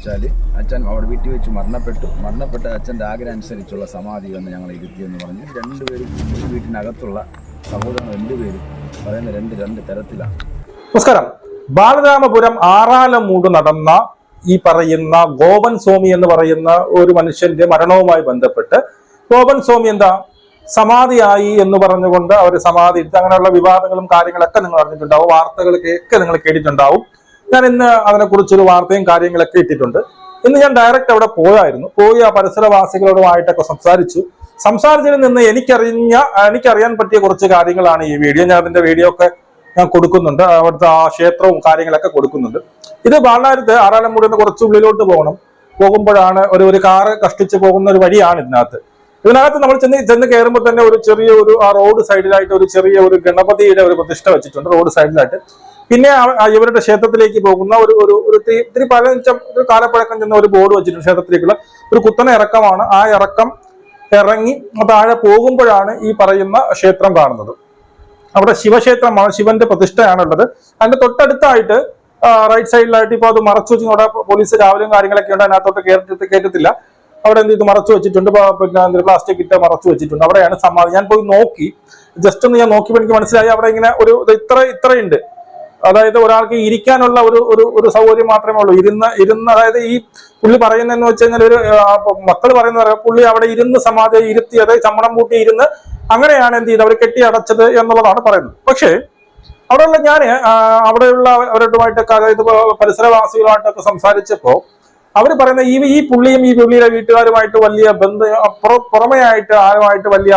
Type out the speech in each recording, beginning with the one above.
വെച്ചാൽ അച്ഛൻ അവിടെ വീട്ടിൽ വെച്ച് മരണപ്പെട്ടു. മരണപ്പെട്ട അച്ഛന്റെ ആഗ്രഹം അനുസരിച്ചുള്ള സമാധി വന്ന് ഞങ്ങൾ ഇരുത്തിയെന്ന് പറഞ്ഞു. രണ്ടുപേരും ഈ വീട്ടിനകത്തുള്ള സഹോദരങ്ങൾ രണ്ടുപേരും പറയുന്ന രണ്ട് രണ്ട് തരത്തിലാണ്. നമസ്കാരം. ബാലരാമപുരം ആറാലമൂട് നടന്ന ഈ പറയുന്ന ഗോപൻ സ്വാമി എന്ന് പറയുന്ന ഒരു മനുഷ്യന്റെ മരണവുമായി ബന്ധപ്പെട്ട് ഗോപൻ സ്വാമി എന്താ? സമാധിയായി എന്ന് പറഞ്ഞുകൊണ്ട് അവർ സമാധി അങ്ങനെയുള്ള വിവാദങ്ങളും കാര്യങ്ങളൊക്കെ നിങ്ങൾ അറിഞ്ഞിട്ടുണ്ടാവും. വാർത്തകളൊക്കെ നിങ്ങൾ കേട്ടിട്ടുണ്ടാവും. ഞാൻ ഇന്ന് അതിനെക്കുറിച്ചൊരു വാർത്തയും കാര്യങ്ങളൊക്കെ ഇട്ടിട്ടുണ്ട്. ഇന്ന് ഞാൻ ഡയറക്റ്റ് അവിടെ പോയായിരുന്നു. പോയി ആ പരിസരവാസികളോടുമായിട്ടൊക്കെ സംസാരിച്ചു. സംസാരിച്ചതിൽ നിന്ന് എനിക്കറിഞ്ഞ എനിക്കറിയാൻ പറ്റിയ കുറച്ച് കാര്യങ്ങളാണ് ഈ വീഡിയോ. ഞാൻ അതിന്റെ വീഡിയോ ഒക്കെ ഞാൻ കൊടുക്കുന്നുണ്ട്. അവിടുത്തെ ആ ക്ഷേത്രവും കാര്യങ്ങളൊക്കെ കൊടുക്കുന്നുണ്ട്. ഇത് ബാലാരത്ത് ആറാലമ്പൂടിൽ നിന്ന് കുറച്ച് ഉള്ളിലോട്ട് പോകണം. പോകുമ്പോഴാണ് ഒരു ഒരു കാറ് കഷ്ടിച്ച് പോകുന്ന ഒരു വഴിയാണ് ഇതിനകത്ത്. ഇതിനകത്ത് നമ്മൾ ചെന്ന് ചെന്ന് കയറുമ്പോൾ തന്നെ ഒരു ചെറിയ ഒരു ആ റോഡ് സൈഡിലായിട്ട് ഒരു ചെറിയ ഒരു ഗണപതിയുടെ ഒരു പ്രതിഷ്ഠ വെച്ചിട്ടുണ്ട് റോഡ് സൈഡിലായിട്ട്. പിന്നെ ഇവരുടെ ക്ഷേത്രത്തിലേക്ക് പോകുന്ന ഒരു ഒരു ഒരു ഇത്തിരി പതിനഞ്ചം ഒരു കാലപ്പഴക്കം ചെന്ന ഒരു ബോർഡ് വെച്ചിട്ടുണ്ട് ക്ഷേത്രത്തിലേക്കുള്ള. ഒരു കുത്തന ഇറക്കമാണ്. ആ ഇറക്കം ഇറങ്ങി താഴെ പോകുമ്പോഴാണ് ഈ പറയുന്ന ക്ഷേത്രം കാണുന്നത്. അവിടെ ശിവക്ഷേത്രമാണ് ശിവന്റെ പ്രതിഷ്ഠയാണുള്ളത്. അതിന്റെ തൊട്ടടുത്തായിട്ട് റൈറ്റ് സൈഡിലായിട്ട് ഇപ്പോൾ അത് മറച്ചു വെച്ച് അവിടെ പോലീസ് രാവിലെയും കാര്യങ്ങളൊക്കെ ഉണ്ട്. അതിനകത്തോട്ട് കയറ്റി കയറ്റത്തില്ല അവിടെ എന്ത് ചെയ്തു? മറച്ചു വെച്ചിട്ടുണ്ട്. പിന്നെ പ്ലാസ്റ്റിക് ഇട്ട് മറച്ചു വെച്ചിട്ടുണ്ട്. അവിടെയാണ് സമാധി. ഞാൻ പോയി നോക്കി. ജസ്റ്റ് ഒന്ന് ഞാൻ നോക്കിയപ്പോൾ എനിക്ക് മനസ്സിലായി. അവിടെ ഇങ്ങനെ ഒരു ഇത് ഇത്ര ഇത്രയുണ്ട്. അതായത് ഒരാൾക്ക് ഇരിക്കാനുള്ള ഒരു ഒരു ഒരു സൗകര്യം മാത്രമേ ഉള്ളൂ. ഇരുന്ന് ഇരുന്ന് അതായത് ഈ പുള്ളി പറയുന്നതെന്ന് വെച്ച് കഴിഞ്ഞാൽ ഒരു മക്കൾ പറയുന്ന പുള്ളി അവിടെ ഇരുന്ന് സമാധി ഇരുത്തി അതായത് ചമ്മണം കൂട്ടി ഇരുന്ന് അങ്ങനെയാണ് എന്ത് ചെയ്ത് അവർ കെട്ടി അടച്ചത് എന്നുള്ളതാണ് പറയുന്നത്. പക്ഷേ അവിടെയുള്ള ഞാൻ അവിടെയുള്ള അവരുമായിട്ടൊക്കെ അതായത് പരിസരവാസികളുമായിട്ടൊക്കെ സംസാരിച്ചപ്പോ അവർ പറയുന്ന ഈ ഈ പുള്ളിയും ഈ പുള്ളിയുടെ വീട്ടുകാരുമായിട്ട് വലിയ ബന്ധ പുറമേ പുറമെ ആയിട്ട് ആരുമായിട്ട് വലിയ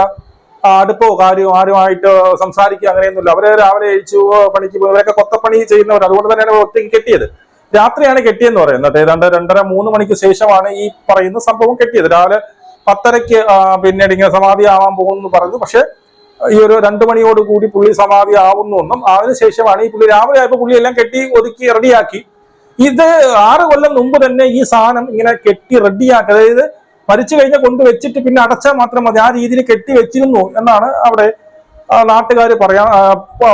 അടുപ്പോ കാര്യമോ ആരുമായിട്ട് സംസാരിക്കുക അങ്ങനെയൊന്നുമില്ല. അവരെ രാവിലെ അഴിച്ചു പണിക്ക് പോയി. അവരൊക്കെ കൊത്തപ്പണി ചെയ്യുന്നവർ അതുകൊണ്ട് തന്നെയാണ് ഒത്തിരി കെട്ടിയത്. രാത്രിയാണ് കെട്ടിയെന്ന് പറയുന്നത്. ഏതാണ്ട് രണ്ടര മൂന്ന് മണിക്ക് ശേഷമാണ് ഈ പറയുന്ന സംഭവം കെട്ടിയത്. രാവിലെ പത്തരയ്ക്ക് പിന്നീട് ഇങ്ങനെ സമാധി ആവാൻ പോകുന്നു പറഞ്ഞു. പക്ഷെ ഈ ഒരു രണ്ടു മണിയോട് കൂടി പുള്ളി സമാധി ആവുന്നു എന്നും അതിനുശേഷമാണ് ഈ പുള്ളി രാവിലെ ആയപ്പോൾ പുള്ളി എല്ലാം കെട്ടി ഒതുക്കി റെഡിയാക്കി. ഇത് ആറ് കൊല്ലം മുമ്പ് തന്നെ ഈ സാധനം ഇങ്ങനെ കെട്ടി റെഡിയാക്കി. അതായത് മരിച്ചു കഴിഞ്ഞാൽ കൊണ്ടുവച്ചിട്ട് പിന്നെ അടച്ചാൽ മാത്രം മതി. ആ രീതിയിൽ കെട്ടി വെച്ചിരുന്നു എന്നാണ് അവിടെ നാട്ടുകാർ പറയാ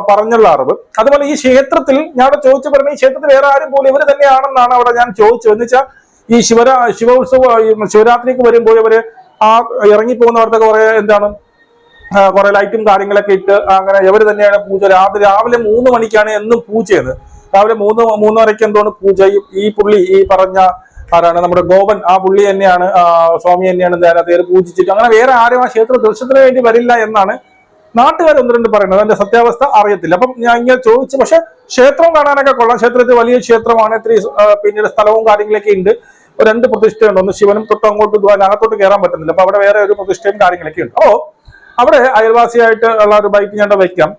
പറഞ്ഞുള്ള അറിവ്. അതുപോലെ ഈ ക്ഷേത്രത്തിൽ ഞാൻ അവിടെ ചോദിച്ചു പറഞ്ഞ ഈ ക്ഷേത്രത്തിൽ വേറെ ആരും പോലും ഇവർ തന്നെയാണെന്നാണ് അവിടെ ഞാൻ ചോദിച്ചത്. എന്ന് വെച്ചാൽ ഈ ശിവരാ ശിവോത്സവ ഈ ശിവരാത്രിക്ക് വരുമ്പോൾ ഇവർ ആ ഇറങ്ങിപ്പോകുന്നവർക്കൊക്കെ കുറെ എന്താണ് കുറെ ലൈറ്റും കാര്യങ്ങളൊക്കെ ഇട്ട് അങ്ങനെ ഇവർ തന്നെയാണ് പൂജ. രാവിലെ രാവിലെ മൂന്ന് മണിക്കാണ് എന്നും പൂജ രാവിലെ മൂന്ന് മൂന്നരയ്ക്ക് എന്തോന്ന് പൂജ ഈ പുള്ളി ഈ പറഞ്ഞ ആരാണ്? നമ്മുടെ ഗോപൻ ആ പുള്ളി തന്നെയാണ് സ്വാമി തന്നെയാണ് നേരത്തെ പൂജിച്ചിട്ട്. അങ്ങനെ വേറെ ആരും ആ ക്ഷേത്ര ദർശനത്തിന് വേണ്ടി വരില്ല എന്നാണ് നാട്ടുകാർ ഒന്ന് രണ്ട് പറയുന്നത്. അതിന്റെ സത്യാവസ്ഥ അറിയത്തില്ല. അപ്പം ഞാൻ ഇങ്ങനെ ചോദിച്ചു. പക്ഷെ ക്ഷേത്രം കാണാനൊക്കെ കൊള്ളാം. ക്ഷേത്രത്തിൽ വലിയ ക്ഷേത്രമാണ്. ഇത്തിരി പിന്നീട് സ്ഥലവും കാര്യങ്ങളൊക്കെ ഉണ്ട്. രണ്ട് പ്രതിഷ്ഠയുണ്ട്. ഒന്ന് ശിവനും തൊട്ട് അങ്ങോട്ട് അകത്തോട്ട് കയറാൻ പറ്റുന്നില്ല. അപ്പൊ അവിടെ വേറെ ഒരു പ്രതിഷ്ഠയും കാര്യങ്ങളൊക്കെ ഉണ്ട്. അപ്പോ അവിടെ അയൽവാസിയായിട്ട് ഉള്ള ഒരു ബൈക്ക് ഞാൻ വയ്ക്കാം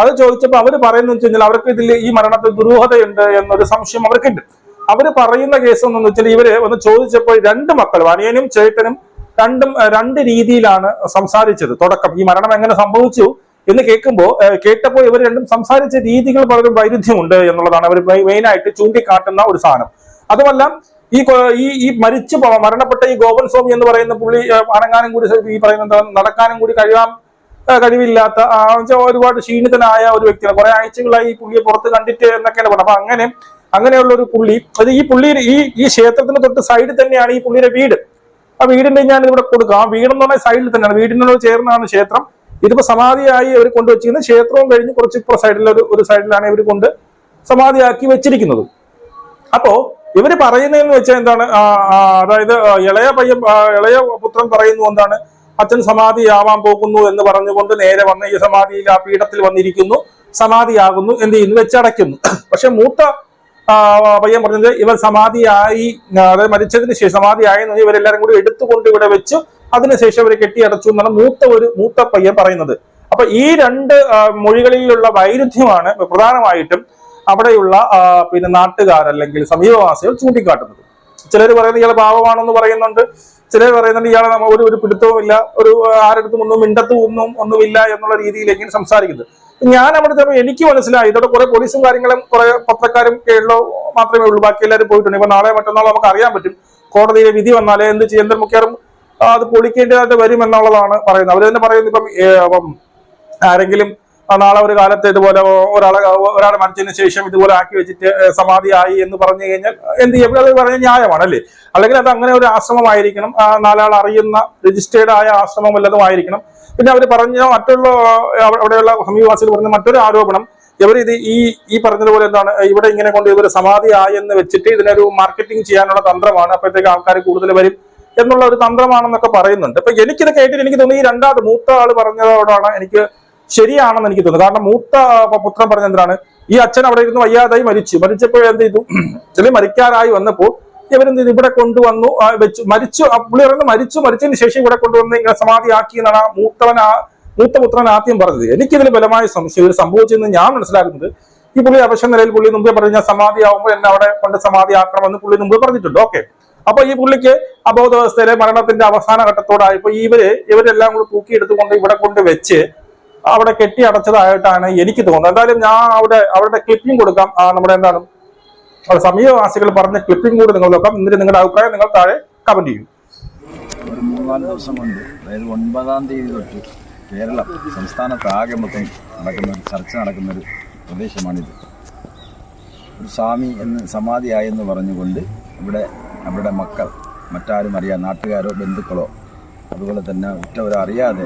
അത് ചോദിച്ചപ്പോൾ അവർ പറയുന്നത് വെച്ച് കഴിഞ്ഞാൽ അവർക്ക് ഇതിൽ ഈ മരണത്തിൽ ദുരൂഹതയുണ്ട് എന്നൊരു സംശയം അവർക്കുണ്ട്. അവർ പറയുന്ന കേസ് എന്താണെന്ന് വെച്ചാൽ ഇവർ ഒന്ന് ചോദിച്ചപ്പോൾ രണ്ട് മക്കളും അനിയനും ചേട്ടനും രണ്ടും രണ്ട് രീതിയിലാണ് സംസാരിച്ചത്. തുടക്കം ഈ മരണം എങ്ങനെ സംഭവിച്ചു എന്ന് കേൾക്കുമ്പോൾ കേട്ടപ്പോൾ ഇവർ രണ്ടും സംസാരിച്ച രീതികൾ വളരെ വൈരുദ്ധ്യമുണ്ട് എന്നുള്ളതാണ് അവർ മെയിനായിട്ട് ചൂണ്ടിക്കാട്ടുന്ന ഒരു സാധനം. അതുമല്ല ഈ ഈ ഈ മരിച്ചു മരണപ്പെട്ട ഈ ഗോപൻ സ്വാമി എന്ന് പറയുന്ന പുള്ളി അനങ്ങാനും കൂടി ഈ പറയുന്ന നടക്കാനും കൂടി കഴിയാം കഴിവില്ലാത്ത ഒരുപാട് ക്ഷീണിതനായ ഒരു വ്യക്തിയാണ്. കുറെ ആഴ്ചകളായി ഈ പുള്ളിയെ പുറത്ത് കണ്ടിട്ട് എന്നൊക്കെയാണ് പറഞ്ഞത്. അപ്പൊ അങ്ങനെ അങ്ങനെയുള്ള ഒരു പുള്ളി. അത് ഈ പുള്ളി ഈ ഈ ക്ഷേത്രത്തിന് തൊട്ട് സൈഡിൽ തന്നെയാണ് ഈ പുള്ളിയുടെ വീട്. ആ വീടിന്റെ ഞാൻ ഇവിടെ കൊടുക്കാം. ആ വീടെന്ന് പറഞ്ഞ സൈഡിൽ തന്നെയാണ്. വീടിനോട് ചേർന്നാണ് ക്ഷേത്രം. ഇതിപ്പോ സമാധിയായി അവർ കൊണ്ടുവച്ചിരിക്കുന്നത്. ക്ഷേത്രവും കഴിഞ്ഞ് കുറച്ച് ഇപ്പുറ സൈഡിൽ ഒരു ഒരു സൈഡിലാണ് ഇവർ കൊണ്ട് സമാധിയാക്കി വെച്ചിരിക്കുന്നത്. അപ്പോ ഇവർ പറയുന്നതെന്ന് വെച്ചാൽ എന്താണ്? അതായത് ഇളയ പയ്യൻ ഇളയ പുത്രൻ പറയുന്നു എന്താണ്? അച്ഛൻ സമാധിയാവാൻ പോകുന്നു എന്ന് പറഞ്ഞുകൊണ്ട് നേരെ വന്ന് ഈ സമാധിയിൽ ആ പീഠത്തിൽ വന്നിരിക്കുന്നു. സമാധിയാകുന്നു എന്ത് ചെയ്യുന്നു? വെച്ചടയ്ക്കുന്നു. പക്ഷെ മൂത്ത പയ്യൻ പറഞ്ഞത് ഇവർ സമാധിയായി അതായത് മരിച്ചതിന് ശേഷം സമാധിയായി ഇവരെല്ലാരും കൂടി എടുത്തുകൊണ്ട് ഇവിടെ വെച്ചു. അതിനുശേഷം കെട്ടി കെട്ടിയടച്ചു എന്നാണ് മൂത്ത ഒരു മൂത്ത പയ്യൻ പറയുന്നത്. അപ്പൊ ഈ രണ്ട് മൊഴികളിലുള്ള വൈരുദ്ധ്യമാണ് പ്രധാനമായിട്ടും അവിടെയുള്ള പിന്നെ നാട്ടുകാർ അല്ലെങ്കിൽ സമീപവാസികൾ ചൂണ്ടിക്കാട്ടുന്നത്. ചിലർ പറയുന്നത് ഇയാൾ പാവമാണെന്ന് പറയുന്നുണ്ട്. ചിലർ പറയുന്നുണ്ട് നമ്മ ഒരു ഒരു പിടുത്തവും ഇല്ല ഒരു ആരെടുത്തും ഒന്നും മിണ്ടത്തും ഒന്നും ഒന്നുമില്ല എന്നുള്ള രീതിയിലേക്ക് സംസാരിക്കുന്നത്. ഞാൻ അവിടെ ചെന്നപ്പോൾ എനിക്ക് മനസ്സിലായി. ഇതോടെ കുറെ പോലീസും കാര്യങ്ങളും കുറെ പത്രക്കാരും കേരളോ മാത്രമേ ഉള്ളൂ. ബാക്കി എല്ലാവരും പോയിട്ടുണ്ട്. ഇപ്പൊ നാളെ മറ്റന്നാളോ നമുക്ക് അറിയാൻ പറ്റും. കോടതിയിലെ വിധി വന്നാലേ എന്ത് ചെയ്യും? ആ, അത് പൊളിക്കേണ്ടതായിട്ട് വരും എന്നുള്ളതാണ് പറയുന്നത്. അവർ തന്നെ പറയുന്നത് ഇപ്പം ആരെങ്കിലും നാളെ ഒരു കാലത്ത് ഇതുപോലെ ഒരാളെ ഒരാളെ മരിച്ചതിന് ശേഷം ഇതുപോലെ ആക്കി വെച്ചിട്ട് സമാധിയായി എന്ന് പറഞ്ഞു കഴിഞ്ഞാൽ എന്ത് ചെയ്യും? അത് പറഞ്ഞ ന്യായമാണ് അല്ലേ അല്ലെങ്കിൽ അത് അങ്ങനെ ഒരു ആശ്രമമായിരിക്കണം. നാലാൾ അറിയുന്ന രജിസ്റ്റേർഡ് ആയ ആശ്രമം വല്ലതും ആയിരിക്കണം. പിന്നെ അവർ പറഞ്ഞ മറ്റുള്ള അവിടെയുള്ള സമീപവാസികൾ പറഞ്ഞ മറ്റൊരു ആരോപണം. ഇവർ ഇത് ഈ ഈ പറഞ്ഞതുപോലെ എന്താണ് ഇവിടെ ഇങ്ങനെ കൊണ്ട് ഇവർ സമാധി എന്ന് വെച്ചിട്ട് ഇതിനൊരു മാർക്കറ്റിംഗ് ചെയ്യാനുള്ള തന്ത്രമാണ്. അപ്പോഴത്തേക്ക് ആൾക്കാർ കൂടുതൽ വരും എന്നുള്ള ഒരു തന്ത്രമാണെന്നൊക്കെ പറയുന്നുണ്ട്. അപ്പൊ എനിക്കിത് കേട്ടിട്ട് എനിക്ക് തോന്നുന്നു ഈ രണ്ടാമത് മൂത്ത ആൾ പറഞ്ഞതോടാണ് എനിക്ക് ശരിയാണെന്ന് എനിക്ക് തോന്നുന്നു. കാരണം മൂത്ത പുത്രം പുത്രൻ പറഞ്ഞ എന്താണ് ഈ അച്ഛൻ അവിടെ ഇരുന്ന് വയ്യാതായി മരിച്ചു. മരിച്ചപ്പോൾ എന്ത് ചെയ്തു? ചെറിയ മരിക്കാറായി വന്നപ്പോൾ ഇവരെന്ത് ഇവിടെ കൊണ്ടുവന്നു. വെച്ചു. മരിച്ചു. പുള്ളി മരിച്ചു മരിച്ചതിന് ശേഷം ഇവിടെ കൊണ്ടുവന്ന് ഇങ്ങനെ സമാധിയാക്കി എന്നാണ് ആ മൂത്തവൻ ആ മൂത്തപുത്രൻ ആദ്യം പറഞ്ഞത്. എനിക്കിതിൽ ബലമായ സംശയം. ഇവർ സംഭവിച്ചെന്ന് ഞാൻ മനസ്സിലാക്കുന്നത്. ഈ പുള്ളി അപക്ഷ നിലയിൽ പുള്ളി മുമ്പേ പറഞ്ഞു ഞാൻ സമാധിയാവുമ്പോൾ എന്നെ അവിടെ കൊണ്ട് സമാധിയാക്കണമെന്ന് പുള്ളി മുമ്പ് പറഞ്ഞിട്ടുണ്ട്. ഓക്കെ. അപ്പൊ ഈ പുള്ളിക്ക് അബോധാവസ്ഥയിലെ മരണത്തിന്റെ അവസാന ഘട്ടത്തോടായപ്പോ ഇവർ ഇവരെല്ലാം കൂടി തൂക്കിയെടുത്തുകൊണ്ട് ഇവിടെ കൊണ്ട് വെച്ച് അവിടെ കെട്ടി അടച്ചതായിട്ടാണ് എനിക്ക് തോന്നുന്നത്. എന്തായാലും ഞാൻ അവിടെ അവരുടെ ക്ലിപ്പിംഗ് കൊടുക്കാം. നമ്മുടെ എന്താണ് അവിടെ സമീപവാസികൾ പറഞ്ഞ ക്ലിപ്പിംഗ് കൂടി നിങ്ങൾ നോക്കാം. എന്നിട്ട് നിങ്ങളുടെ അഭിപ്രായം നിങ്ങൾ താഴെ കമന്റ് ചെയ്യും. ഒരു മൂന്നാൽ ദിവസം അതായത് ഒൻപതാം തീയതി തൊട്ട് കേരളം സംസ്ഥാനത്താകെ മൊത്തം നടക്കുന്ന ഒരു ചർച്ച നടക്കുന്ന ഒരു പ്രദേശമാണിത്. ഒരു സ്വാമി എന്ന് സമാധിയായെന്ന് പറഞ്ഞുകൊണ്ട് ഇവിടെ അവരുടെ മക്കൾ മറ്റാരും അറിയാതെ നാട്ടുകാരോ ബന്ധുക്കളോ അതുപോലെ തന്നെ ഉറ്റവരോ അറിയാതെ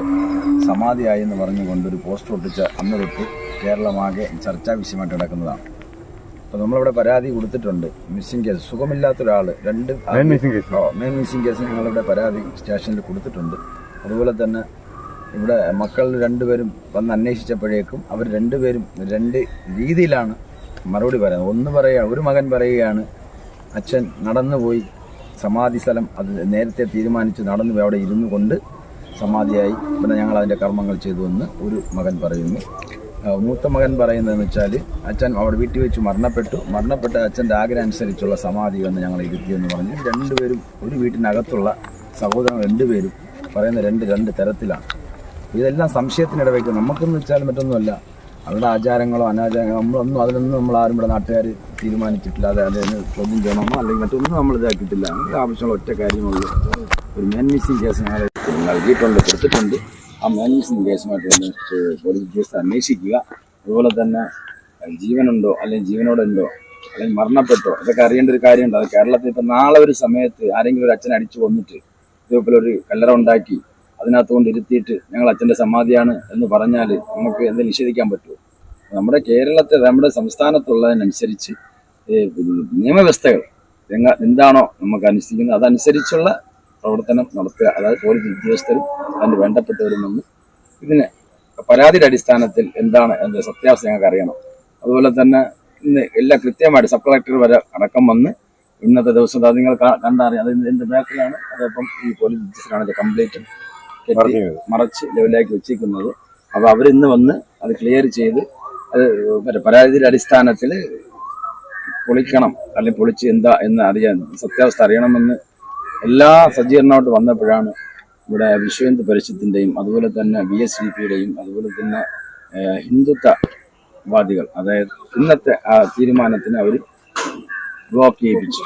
സമാധിയായെന്ന് പറഞ്ഞുകൊണ്ട് ഒരു പോസ്റ്റർ ഒട്ടിച്ച് അന്ന് തൊട്ട് കേരളമാകെ ചർച്ചാ വിഷയമായിട്ട് കിടക്കുന്നതാണ് അപ്പോൾ നമ്മളിവിടെ പരാതി കൊടുത്തിട്ടുണ്ട്. മിസ്സിംഗ് കേസ് സുഖമില്ലാത്ത ഒരാൾ രണ്ട് മെയിൻ മിസ്സിംഗ് കേസ് ഓ മെയിൻ മിസ്സിംഗ് കേസ് ഞങ്ങളിവിടെ പരാതി സ്റ്റേഷനിൽ കൊടുത്തിട്ടുണ്ട്. അതുപോലെ തന്നെ ഇവിടെ മക്കൾ രണ്ടുപേരും വന്ന് അന്വേഷിച്ചപ്പോഴേക്കും അവർ രണ്ടുപേരും രണ്ട് രീതിയിലാണ് മറുപടി പറയുന്നത്. ഒന്ന് പറയുക ഒരു മകൻ പറയുകയാണ് അച്ഛൻ നടന്നുപോയി. സമാധി സ്ഥലം അത് നേരത്തെ തീരുമാനിച്ച് നടന്നു അവിടെ ഇരുന്നു കൊണ്ട് സമാധിയായി. പിന്നെ ഞങ്ങൾ അതിന്റെ കർമ്മങ്ങൾ ചെയ്തു എന്ന് ഒരു മകൻ പറയുന്നു. മൂത്ത മകൻ പറയുന്നതെന്ന് വെച്ചാൽ അച്ഛൻ അവിടെ വീട്ടിൽ വെച്ച് മരണപ്പെട്ടു. മരണപ്പെട്ട അച്ഛന്റെ ആഗ്രഹം അനുസരിച്ചുള്ള സമാധി വന്ന് ഞങ്ങൾ ഇരുത്തിയെന്ന് പറഞ്ഞു. രണ്ടുപേരും ഒരു വീട്ടിനകത്തുള്ള സഹോദരങ്ങൾ രണ്ടുപേരും പറയുന്ന രണ്ട് രണ്ട് തരത്തിലാണ്. ഇതെല്ലാം സംശയത്തിനിടവയ്ക്കും നമുക്കെന്ന് വെച്ചാൽ മറ്റൊന്നുമല്ല. അവരുടെ ആചാരങ്ങളോ അനാചാരങ്ങളോ നമ്മളൊന്നും അതിലൊന്നും നമ്മൾ ആരും ഇവിടെ നാട്ടുകാർ തീരുമാനിച്ചിട്ടില്ല. അത് അതിന് ചോദ്യം ചെയ്യണമെന്നോ അല്ലെങ്കിൽ മറ്റൊന്നും നമ്മൾ ഇതാക്കിയിട്ടില്ല. നമുക്ക് ആവശ്യമുള്ള ഒറ്റ കാര്യമുള്ളൂ ഒരു മെൻ മിസ്സിംഗ് കേസ് ഞങ്ങൾ നൽകിയിട്ടുണ്ട് കൊടുത്തിട്ടുണ്ട്. ആ മെയിൻ കേസുമായിട്ട് പോലീസ് ഉദ്യോഗസ്ഥർ അന്വേഷിക്കുക. അതുപോലെ തന്നെ ജീവനുണ്ടോ അല്ലെങ്കിൽ ജീവനോടുണ്ടോ അല്ലെങ്കിൽ മരണപ്പെട്ടോ ഇതൊക്കെ അറിയേണ്ട ഒരു കാര്യമുണ്ട്. അത് കേരളത്തിൽ ഇപ്പം നാളെ ഒരു സമയത്ത് ആരെങ്കിലും ഒരു അച്ഛൻ അടിച്ചു കൊന്നിട്ട് ഇതേപോലെ ഒരു കല്ലറ ഉണ്ടാക്കി അതിനകത്ത് കൊണ്ട് ഇരുത്തിയിട്ട് ഞങ്ങൾ അച്ഛന്റെ സമാധിയാണ് എന്ന് പറഞ്ഞാൽ നമുക്ക് എന്ത് നിഷേധിക്കാൻ പറ്റുമോ? നമ്മുടെ കേരളത്തെ നമ്മുടെ സംസ്ഥാനത്തുള്ളതിനനുസരിച്ച് നിയമവ്യവസ്ഥകൾ എന്താണോ നമുക്ക് അനുസരിക്കുന്നത് അതനുസരിച്ചുള്ള പ്രവർത്തനം നടത്തുക അതായത് പോലീസ് ഉദ്യോഗസ്ഥരും അതിന് വേണ്ടപ്പെട്ടവരും നിന്ന് ഇതിന് പരാതിയുടെ അടിസ്ഥാനത്തിൽ എന്താണ് അതിന്റെ സത്യാവസ്ഥ ഞങ്ങൾക്ക് അറിയണം. അതുപോലെ തന്നെ ഇന്ന് എല്ലാ കൃത്യമായിട്ട് സബ് കളക്ടർ വരെ അടക്കം വന്ന് ഇന്നത്തെ ദിവസം അത് നിങ്ങൾ കണ്ടറിയാം. അത് ഇതിന്റെ ബാക്കിലാണ്. അതപ്പം ഈ പോലീസ് ഉദ്യോഗസ്ഥരാണ് ഇത് കംപ്ലീറ്റ് മറച്ച് ലെവലാക്കി വെച്ചിരിക്കുന്നത്. അപ്പോൾ അവരിന്ന് വന്ന് അത് ക്ലിയർ ചെയ്ത് അത് മറ്റേ പരാതിയുടെ അടിസ്ഥാനത്തിൽ പൊളിക്കണം. അല്ലെങ്കിൽ പൊളിച്ച് എന്താ എന്ന് അറിയാൻ സത്യാവസ്ഥ അറിയണമെന്ന് എല്ലാ സജ്ജീകരണമായിട്ട് വന്നപ്പോഴാണ് ഇവിടെ വിശ്വഹിന്ദു പരിഷത്തിന്റെയും അതുപോലെ തന്നെ ബി എസ് ഡി പിയുടെയും അതുപോലെ തന്നെ ഹിന്ദുത്വവാദികൾ അതായത് ഇന്നത്തെ ആ തീരുമാനത്തിന് അവർ ബ്ലോക്ക് ചെയ്യിപ്പിച്ചു.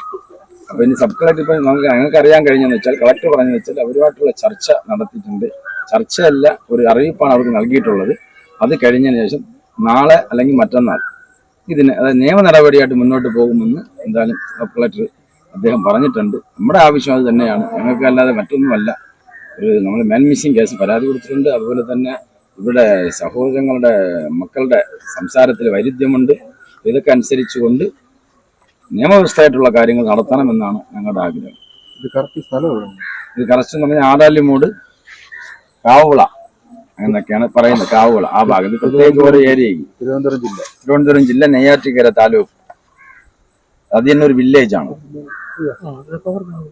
അപ്പൊ ഇനി സബ് കളക്ടർ ഇപ്പം നമുക്ക് ഞങ്ങൾക്ക് അറിയാൻ കഴിഞ്ഞെന്ന് വെച്ചാൽ കളക്ടർ പറഞ്ഞു വെച്ചാൽ അവരുമായിട്ടുള്ള ചർച്ച നടത്തിയിട്ടുണ്ട്. ചർച്ചയല്ല ഒരു അറിയിപ്പാണ് അവർക്ക് നൽകിയിട്ടുള്ളത്. അത് കഴിഞ്ഞതിന് ശേഷം നാളെ അല്ലെങ്കിൽ മറ്റന്നാൾ ഇതിന് അതായത് നിയമ നടപടിയായിട്ട് മുന്നോട്ട് പോകുമെന്ന് എന്തായാലും സബ് കളക്ടർ അദ്ദേഹം പറഞ്ഞിട്ടുണ്ട്. നമ്മുടെ ആവശ്യം അത് തന്നെയാണ്. ഞങ്ങൾക്ക് അല്ലാതെ മറ്റൊന്നുമല്ല. ഒരു നമ്മൾ മാൻ മിസ്സിംഗ് കേസ് പരാതി കൊടുത്തിട്ടുണ്ട്. അതുപോലെ തന്നെ ഇവിടെ സഹോദരങ്ങളുടെ മക്കളുടെ സംസാരത്തിൽ വൈരുദ്ധ്യമുണ്ട്. ഇതൊക്കെ അനുസരിച്ചുകൊണ്ട് നിയമവ്യവസ്ഥയായിട്ടുള്ള കാര്യങ്ങൾ നടത്തണമെന്നാണ് ഞങ്ങളുടെ ആഗ്രഹം. ഇത് കറക്റ്റ് സ്ഥലം ഇത് കറക്റ്റ് എന്ന് പറഞ്ഞാൽ ആടാലിമൂട് കാവുള എന്നൊക്കെയാണ് പറയുന്നത്. കാവുള ആ ഭാഗം. ഇത് പ്രത്യേക ഒരു ഏരിയ തിരുവനന്തപുരം ജില്ല. തിരുവനന്തപുരം ജില്ല നെയ്യാറ്റിക്കര താലൂക്ക്. അത് തന്നെ ഒരു Iya, enggak.